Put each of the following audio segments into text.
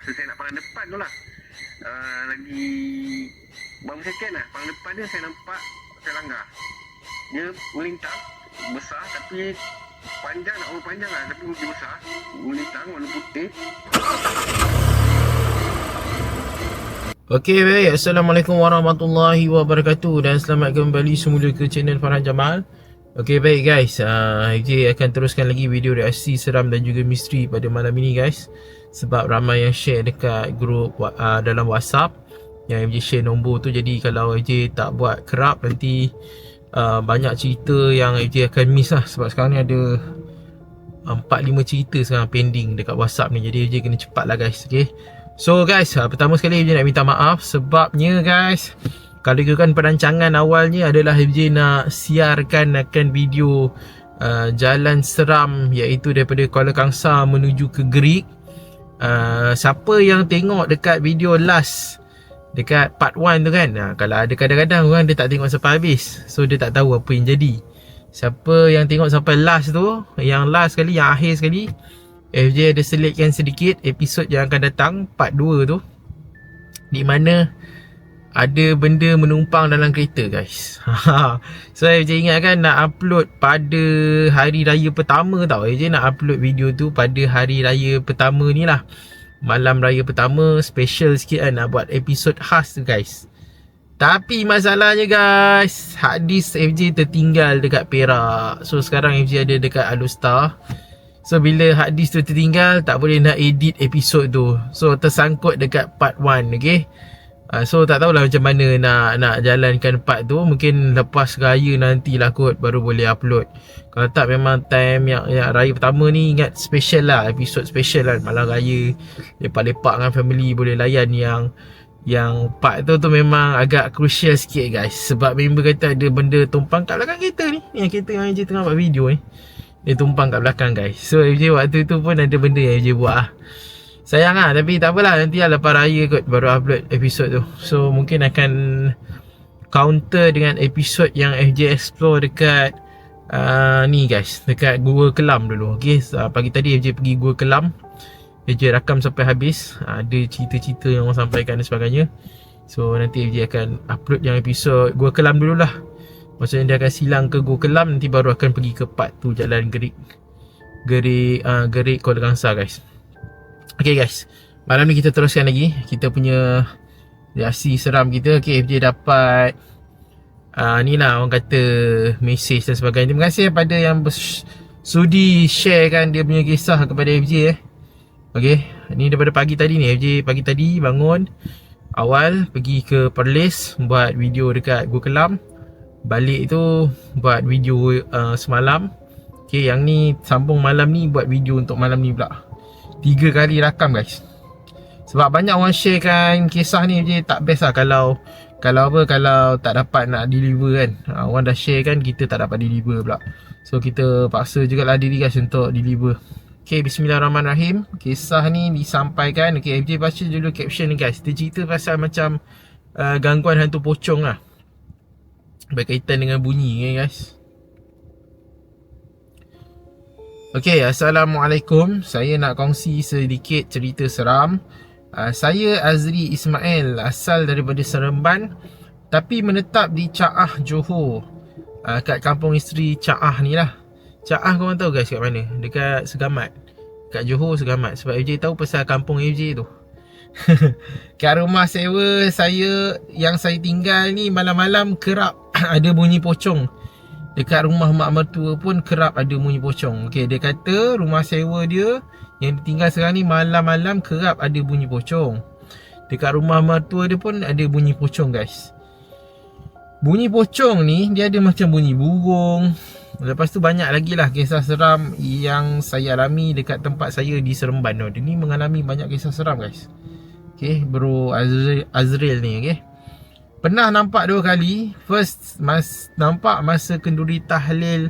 Masa saya nak palang depan tu lah. Uh, Lagi Baru second lah. Palang depan dia saya nampak Saya langgar. Dia melintang Besar tapi Panjang nak orang panjang lah. Tapi dia besar Melintang warna putih. Okey baik, Assalamualaikum warahmatullahi wabarakatuh. Dan selamat kembali semula ke channel Farhan Jamal Okey baik guys, uh, FJ akan teruskan lagi video reaksi seram dan juga misteri pada malam ini guys. Sebab ramai yang share dekat grup uh, dalam whatsapp. Yang FJ share nombor tu jadi kalau FJ tak buat kerap nanti uh, Banyak cerita yang FJ akan miss lah. Sebab sekarang ni ada 4-5 cerita sekarang pending dekat whatsapp ni. Jadi FJ kena cepat lah guys, okay? So guys, uh, pertama sekali FJ nak minta maaf sebabnya guys kalau ikutkan perancangan awalnya adalah FJ nak siarkan akan video uh, jalan seram iaitu daripada Kuala Kangsar menuju ke Gerik. Uh, siapa yang tengok dekat video last dekat part 1 tu kan, uh, kalau ada kadang-kadang orang dia tak tengok sampai habis. So dia tak tahu apa yang jadi. Siapa yang tengok sampai last tu, yang last sekali, yang akhir sekali, FJ ada selitkan sedikit episod yang akan datang part 2 tu di mana ada benda menumpang dalam kereta guys. so FJ ingatkan nak upload pada hari raya pertama tau. FJ nak upload video tu pada hari raya pertama ni lah. Malam raya pertama special sikit kan nak buat episod khas tu guys. Tapi masalahnya guys, hard disk FJ tertinggal dekat Perak. So sekarang FJ ada dekat Alustar. So bila hard disk tu tertinggal Tak boleh nak edit episod tu So tersangkut dekat part 1 okay uh, So tak tahulah macam mana nak nak jalankan part tu. Mungkin lepas raya nantilah kot baru boleh upload. Kalau tak memang time yang, yang raya pertama ni Ingat special lah. Episod special lah. Malam raya Lepak-lepak dengan family boleh layan yang yang part tu tu memang agak crucial sikit guys. Sebab member kata ada benda tumpang kat belakang kereta ni. Yang kereta yang je tengah buat video ni dia tumpang kat belakang guys. So FJ waktu tu pun ada benda yang FJ buat lah Sayang lah tapi tak apalah Nanti lah lepas raya kot baru upload episod tu. So mungkin akan Counter dengan episod yang FJ explore dekat uh, Ni guys Dekat Google Kelam dulu Okay so, pagi tadi FJ pergi Google Kelam. FJ rakam sampai habis. Uh, Ada cerita-cerita yang orang sampaikan dan sebagainya. So nanti FJ akan upload yang episod Google Kelam dululah Maksudnya dia akan silang ke Go Kelam Nanti baru akan pergi ke part tu Jalan Gerik. Gerik uh, Gerik Kuala Kangsar guys Okay guys. Malam ni kita teruskan lagi. Kita punya Reaksi seram kita. Okay FJ dapat uh, Ni lah orang kata Message dan sebagainya. Terima kasih kepada yang Sudi sharekan dia punya kisah kepada FJ eh. Okay Ni daripada pagi tadi ni. FJ pagi tadi bangun Awal pergi ke Perlis Buat video dekat Go Kelam. Balik tu Buat video uh, semalam. Okay yang ni Sambung malam ni Buat video untuk malam ni pula Tiga kali rakam guys. Sebab banyak orang share kan Kisah ni je tak best lah Kalau Kalau apa Kalau tak dapat nak deliver kan. Uh, Orang dah share kan Kita tak dapat deliver pula. So kita paksa jugalah diri guys Untuk deliver. Okay bismillahirrahmanirrahim. Kisah ni disampaikan. Okay FJ baca dulu caption ni guys. Dia cerita pasal macam uh, Gangguan hantu pocong lah. Berkaitan dengan bunyi ya guys. Okey, assalamualaikum. Saya nak kongsi sedikit cerita seram. Uh, saya Azri Ismail, asal daripada Seremban tapi menetap di Caah Johor. Uh, kat kampung isteri Caah ni lah. Caah korang tahu guys kat mana? Dekat Segamat. Kat Johor Segamat sebab FJ tahu pasal kampung FJ tu. kat rumah sewa saya yang saya tinggal ni malam-malam kerap ada bunyi pocong Dekat rumah mak mertua pun kerap ada bunyi pocong. Okay, dia kata rumah sewa dia Yang tinggal sekarang ni malam-malam kerap ada bunyi pocong. Dekat rumah mertua dia pun ada bunyi pocong guys. Bunyi pocong ni dia ada macam bunyi burung. Lepas tu banyak lagi lah kisah seram yang saya alami dekat tempat saya di Seremban. Tu Dia ni mengalami banyak kisah seram guys. Okay, bro Azril, Azril ni okay Pernah nampak dua kali? First mas, Nampak masa kenduri tahlil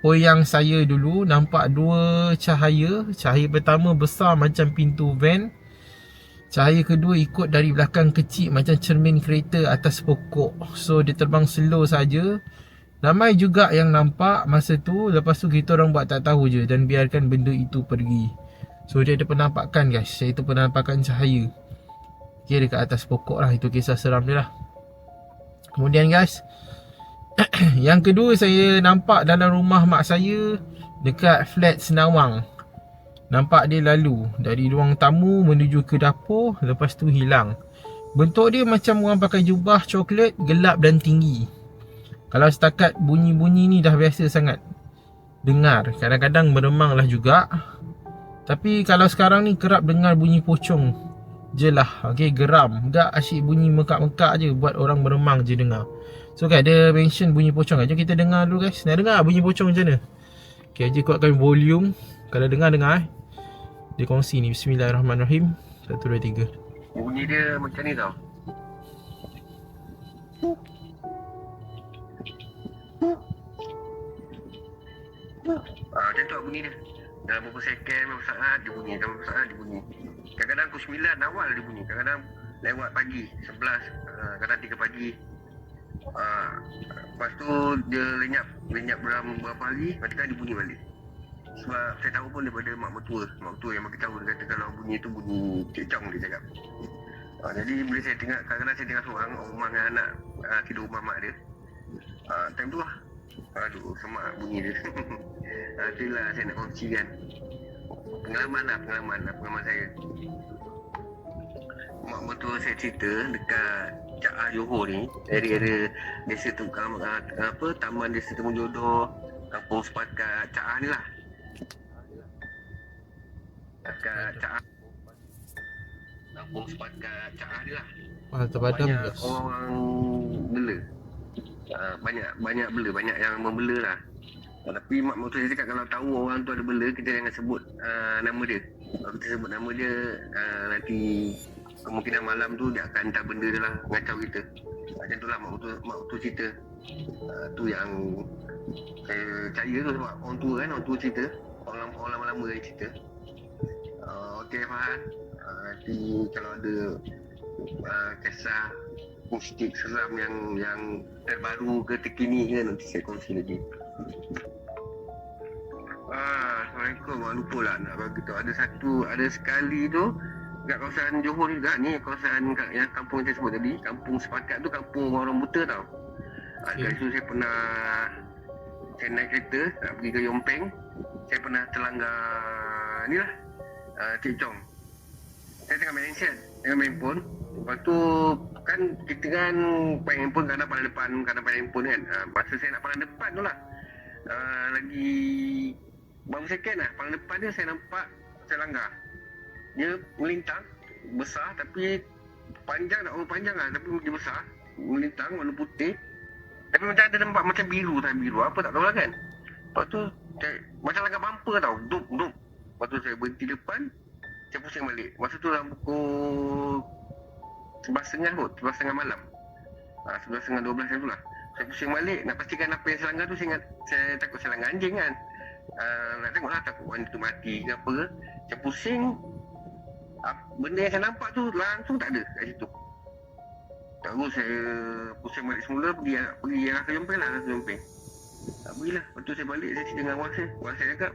Oyang saya dulu. Nampak dua cahaya. Cahaya pertama besar macam pintu van. Cahaya kedua ikut dari belakang kecil Macam cermin kereta atas pokok. So dia terbang slow saja. Ramai juga yang nampak masa tu. Lepas tu kita orang buat tak tahu je Dan biarkan benda itu pergi. So dia ada penampakan guys. Iaitu penampakan cahaya. Okay dekat atas pokok lah. Itu kisah seram dia lah Kemudian guys Yang kedua saya nampak dalam rumah mak saya Dekat flat Senawang. Nampak dia lalu Dari ruang tamu menuju ke dapur Lepas tu hilang. Bentuk dia macam orang pakai jubah coklat Gelap dan tinggi. Kalau setakat bunyi-bunyi ni dah biasa sangat Dengar. Kadang-kadang meremang lah juga. Tapi kalau sekarang ni kerap dengar bunyi pocong Je lah Okay geram. Tak asyik bunyi mekak-mekak je Buat orang meremang je dengar. So kan dia mention bunyi pocong. Jom kita dengar dulu guys. Nak dengar bunyi pocong macam mana? Okay je kuatkan volume. Kalau dengar dengar eh. Dia kongsi ni. Bismillahirrahmanirrahim. 1, 2, 3 Bunyi dia macam ni tau. Ah, macam tu bunyi dia. Dalam beberapa second, beberapa saat dia bunyi. Dalam beberapa saat dia bunyi. Kadang-kadang pukul 9 awal dia bunyi. Kadang-kadang lewat pagi, 11, ah, kadang 3 pagi. Ah, lepas tu dia lenyap. Lenyap dalam beberapa hari, kan dia bunyi balik. Sebab saya tahu pun daripada mak mertua. Mak mertua yang bagi tahu dia kata kalau bunyi tu bunyi cecong dia cakap. Ah, jadi bila saya tengok, kadang-kadang saya tengok seorang rumah dengan anak ah, tidur rumah mak dia. Ah, time tu lah. Aduh, semak bunyi dia. ah, itulah saya nak kongsikan. Pengalaman lah, pengalaman lah, pengalaman saya. Mak mertua saya cerita dekat Cak Ah Johor ni, area-area desa tu, ah, apa, Taman Desa Temu Jodoh, Kampung Sepakat Cak Ah ni lah. Dekat Cak Ah. Kampung Sepakat Cak Ah ni lah Ah terpadam banyak orang bela uh, banyak banyak bela banyak yang membela lah tapi mak mertua saya cakap kalau tahu orang tu ada bela kita jangan sebut uh, nama dia. Kalau kita sebut nama dia uh, nanti kemungkinan malam tu dia akan hantar benda dia lah ngacau kita. Macam tu lah mak mertua, mak mertua cerita uh, tu yang saya percaya tu sebab orang tua kan orang tua cerita orang, orang lama-lama dia cerita. Uh, Okey Fahan uh, nanti kalau ada uh, kisah mistik seram yang yang terbaru ke terkini ke nanti saya kongsi lagi. Ah, Assalamualaikum. Ah, lupa lah nak bagi tu. Ada satu, ada sekali tu kat kawasan Johor juga ni, kawasan yang kampung saya sebut tadi, kampung sepakat tu kampung orang buta tau. Ah, Okay. kat situ saya pernah saya naik kereta nak pergi ke Yompeng. Saya pernah terlanggar ni lah, uh, Cik Chong. Saya tengah main handset, tengah main handphone. Lepas tu kan kita kan main handphone kadang pandang depan, kadang pandang handphone kan. Uh, masa saya nak pandang depan tu lah. Uh, lagi beberapa second lah, pandang depan dia saya nampak saya langgar. Dia melintang, besar tapi panjang tak orang panjang lah tapi dia besar. Melintang warna putih. Tapi macam ada nampak macam biru tak biru apa tak tahu lah kan. Lepas tu saya, macam langgar bumper tau. Dup, dup. Lepas tu saya berhenti depan. Saya pusing balik. Masa tu dalam pukul sebelas setengah kot. Sebelas setengah malam. Ha, sebelas setengah dua belas macam tu lah. Saya pusing balik. Nak pastikan apa yang saya langgar tu saya, ingat, saya takut saya langgar anjing kan. Uh, nak tengok lah takut orang tu mati ke apa. Saya pusing. Uh, benda yang saya nampak tu langsung tak ada kat situ. Terus saya pusing balik semula pergi pergi yang ke Jompeng lah ke Jompeng. Tak pergilah. Lepas tu saya balik saya cerita dengan abang saya. Cakap,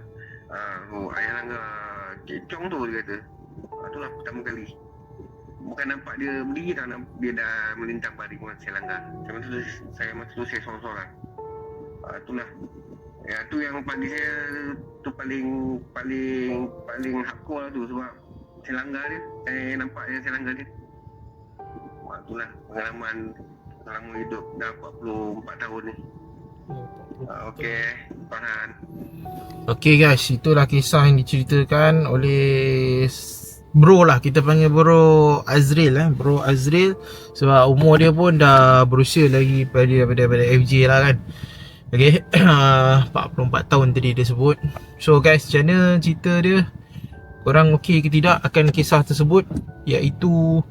ah, oh, ayah langgar kecong tu dia kata. Ah, itulah pertama kali. Bukan nampak dia berdiri tau, dia dah melintang baring masa saya langgar. Tu, saya masa tu saya sorang-sorang. Ah, itulah. Ya, tu yang bagi saya tu paling paling paling hardcore lah tu sebab saya langgar dia. Saya nampak yang saya langgar dia. Ah, itulah pengalaman selama hidup dah 44 tahun ni. Ah, Okey, Farhan. Okay guys, itulah kisah yang diceritakan oleh bro lah kita panggil bro Azril eh. Bro Azril sebab umur dia pun dah berusia lagi pada daripada, daripada FJ lah kan. Okay 44 tahun tadi dia sebut. So guys mana cerita dia? Korang okey ke tidak akan kisah tersebut? Iaitu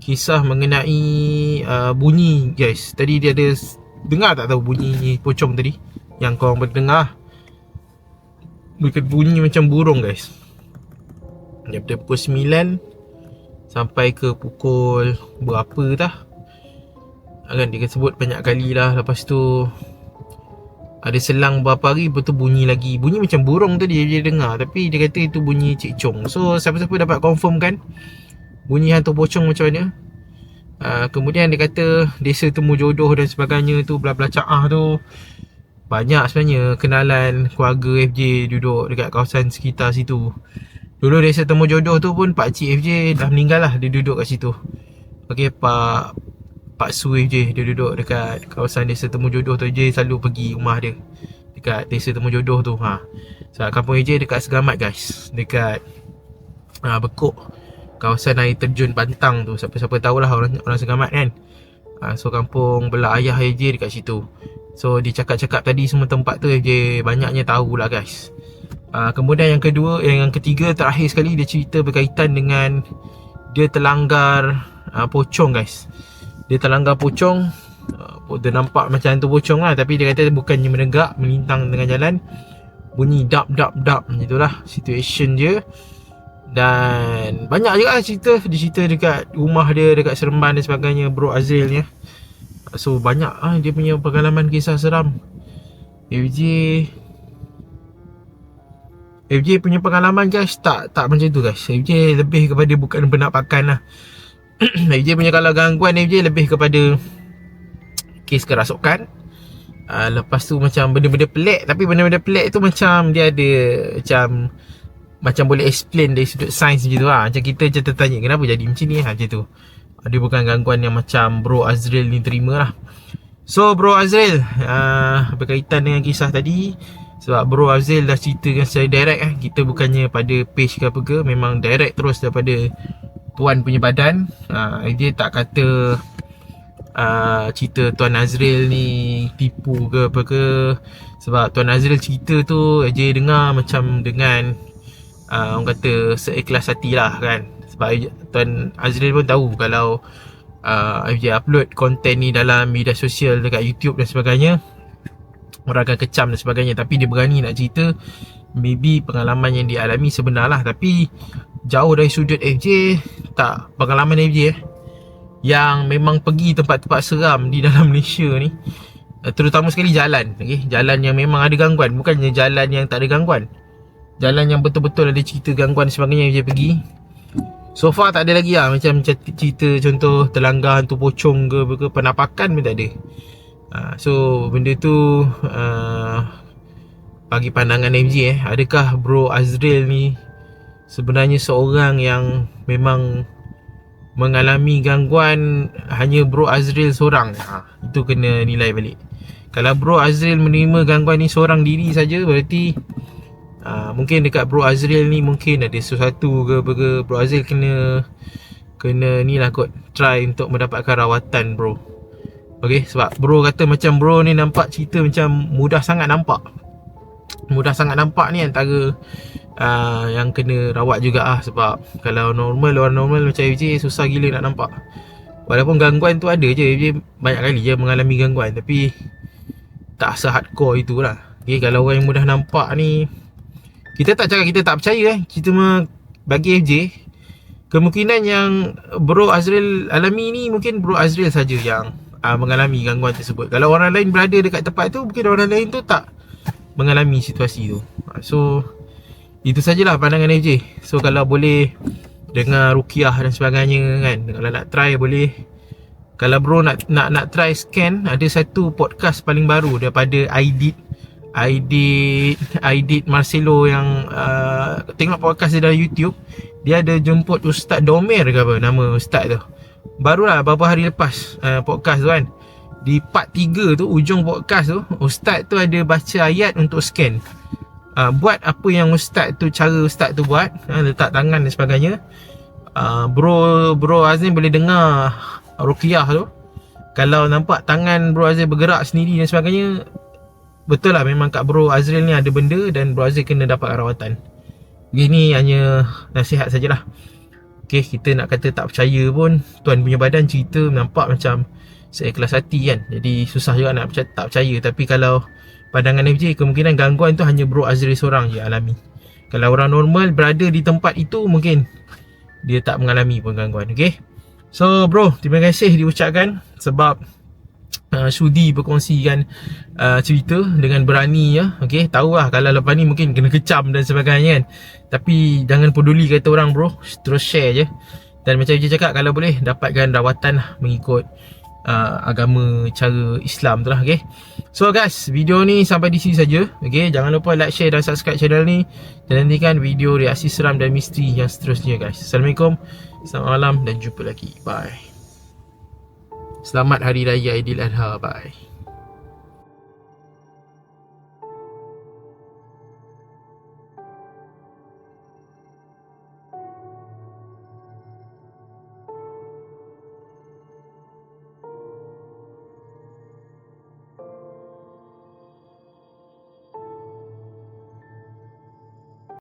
Kisah mengenai uh, bunyi guys. Tadi dia ada Dengar tak tahu bunyi pocong tadi? Yang korang berdengar bunyi macam burung guys Daripada pukul 9 Sampai ke pukul Berapa dah Kan dia sebut banyak kali lah. Lepas tu Ada selang beberapa hari Betul bunyi lagi. Bunyi macam burung tu dia, dia dengar. Tapi dia kata itu bunyi Cik Chong. So siapa-siapa dapat confirm kan Bunyi hantu pocong macam mana? Uh, Kemudian dia kata Desa temu jodoh dan sebagainya tu Bla-bla ca'ah tu. Banyak sebenarnya Kenalan keluarga FJ Duduk dekat kawasan sekitar situ Dulu desa temu jodoh tu pun Pak Cik FJ dah meninggal lah. Dia duduk kat situ. Okay Pak Pak Su FJ Dia duduk dekat kawasan desa temu jodoh tu. Je Selalu pergi rumah dia. Dekat desa temu jodoh tu ha. Sebab kampung FJ dekat Segamat guys. Dekat ha, Bekuk Kawasan air terjun Pantang tu. Siapa-siapa tahulah orang, orang Segamat kan? Ha, So kampung belah ayah FJ dekat situ. So dia cakap-cakap tadi semua tempat tu FJ Banyaknya tahulah guys Uh, kemudian yang kedua, yang, ketiga terakhir sekali dia cerita berkaitan dengan dia terlanggar uh, pocong guys. Dia terlanggar pocong. Uh, dia nampak macam tu pocong lah tapi dia kata bukannya menegak melintang tengah jalan. Bunyi dap dap dap macam itulah situation dia. Dan banyak juga lah cerita Dia cerita dekat rumah dia Dekat Seremban dan sebagainya Bro Azril ni So banyak ah dia punya pengalaman kisah seram FJ FJ punya pengalaman guys tak tak macam tu guys. FJ lebih kepada bukan penampakan lah. FJ punya kalau gangguan FJ lebih kepada kes kerasukan. Uh, lepas tu macam benda-benda pelik tapi benda-benda pelik tu macam dia ada macam macam boleh explain dari sudut sains macam tu lah. Macam kita macam tertanya kenapa jadi macam ni lah macam tu. Dia bukan gangguan yang macam bro Azril ni terima lah. So bro Azril uh, berkaitan dengan kisah tadi sebab bro Azil dah ceritakan secara direct eh. Kita bukannya pada page ke apa ke Memang direct terus daripada Tuan punya badan. Uh, Dia tak kata uh, Cerita Tuan Azril ni Tipu ke apa ke. Sebab Tuan Azril cerita tu Dia dengar macam dengan uh, Orang kata seikhlas hati lah kan. Sebab Tuan Azril pun tahu Kalau uh, FJ upload konten ni dalam media sosial Dekat YouTube dan sebagainya orang akan kecam dan sebagainya. Tapi dia berani nak cerita maybe pengalaman yang dia alami sebenar lah. Tapi jauh dari sudut FJ tak. Pengalaman FJ eh yang memang pergi tempat-tempat seram di dalam Malaysia ni eh, terutama sekali jalan okay? jalan yang memang ada gangguan. Bukannya jalan yang tak ada gangguan. Jalan yang betul-betul ada cerita gangguan sebagainya FJ pergi. So far tak ada lagi lah. Macam cerita contoh terlanggar hantu pocong ke, ke penampakan pun tak ada Uh, so benda tu uh, bagi pandangan MJ eh adakah bro Azril ni sebenarnya seorang yang memang mengalami gangguan hanya bro Azril seorang? Ha, itu kena nilai balik. Kalau bro Azril menerima gangguan ni seorang diri saja berarti uh, mungkin dekat bro Azril ni mungkin ada sesuatu ke apa ke bro Azril kena kena ni lah kot try untuk mendapatkan rawatan bro Okay sebab bro kata macam bro ni nampak cerita macam mudah sangat nampak. Mudah sangat nampak ni antara uh, yang kena rawat juga ah Sebab kalau normal orang normal macam FJ susah gila nak nampak. Walaupun gangguan tu ada je FJ banyak kali je mengalami gangguan Tapi tak se-hardcore itulah. Okay kalau orang yang mudah nampak ni Kita tak cakap kita tak percaya eh. Kita mah bagi FJ Kemungkinan yang bro Azril alami ni mungkin bro Azril saja yang uh, mengalami gangguan tersebut. Kalau orang lain berada dekat tempat tu, mungkin orang lain tu tak mengalami situasi tu. Uh, so itu sajalah pandangan AJ. So kalau boleh dengar rukiah dan sebagainya kan, kalau nak try boleh kalau bro nak nak nak try scan ada satu podcast paling baru daripada Aidit Aidit Aidit Marcelo yang uh, tengok podcast dia dalam YouTube dia ada jemput Ustaz Domer ke apa nama ustaz tu Barulah beberapa hari lepas uh, podcast tu kan Di part 3 tu Ujung podcast tu Ustaz tu ada baca ayat untuk scan. Uh, Buat apa yang Ustaz tu Cara Ustaz tu buat uh, Letak tangan dan sebagainya. Uh, Bro Bro Azim boleh dengar Rukiah tu. Kalau nampak tangan Bro Azim bergerak sendiri dan sebagainya Betul lah memang kat Bro Azril ni ada benda Dan Bro Azril kena dapat rawatan. Ini hanya nasihat sajalah Okay, kita nak kata tak percaya pun Tuan punya badan cerita nampak macam Seikhlas hati kan. Jadi susah juga nak percaya, tak percaya. Tapi kalau pandangan FJ Kemungkinan gangguan tu hanya bro Azri seorang je alami. Kalau orang normal berada di tempat itu Mungkin dia tak mengalami pun gangguan Okay So bro, terima kasih diucapkan Sebab uh, sudi berkongsikan uh, cerita dengan berani ya. Okey, tahulah kalau lepas ni mungkin kena kecam dan sebagainya kan. Tapi jangan peduli kata orang bro, terus share je. Dan macam je cakap kalau boleh dapatkan rawatan lah mengikut uh, agama cara Islam tu lah okay. So guys, video ni sampai di sini saja. Okay, jangan lupa like, share dan subscribe channel ni dan nantikan video reaksi seram dan misteri yang seterusnya guys. Assalamualaikum. Selamat malam dan jumpa lagi. Bye. Selamat Hari Raya Aidil Adha. Bye.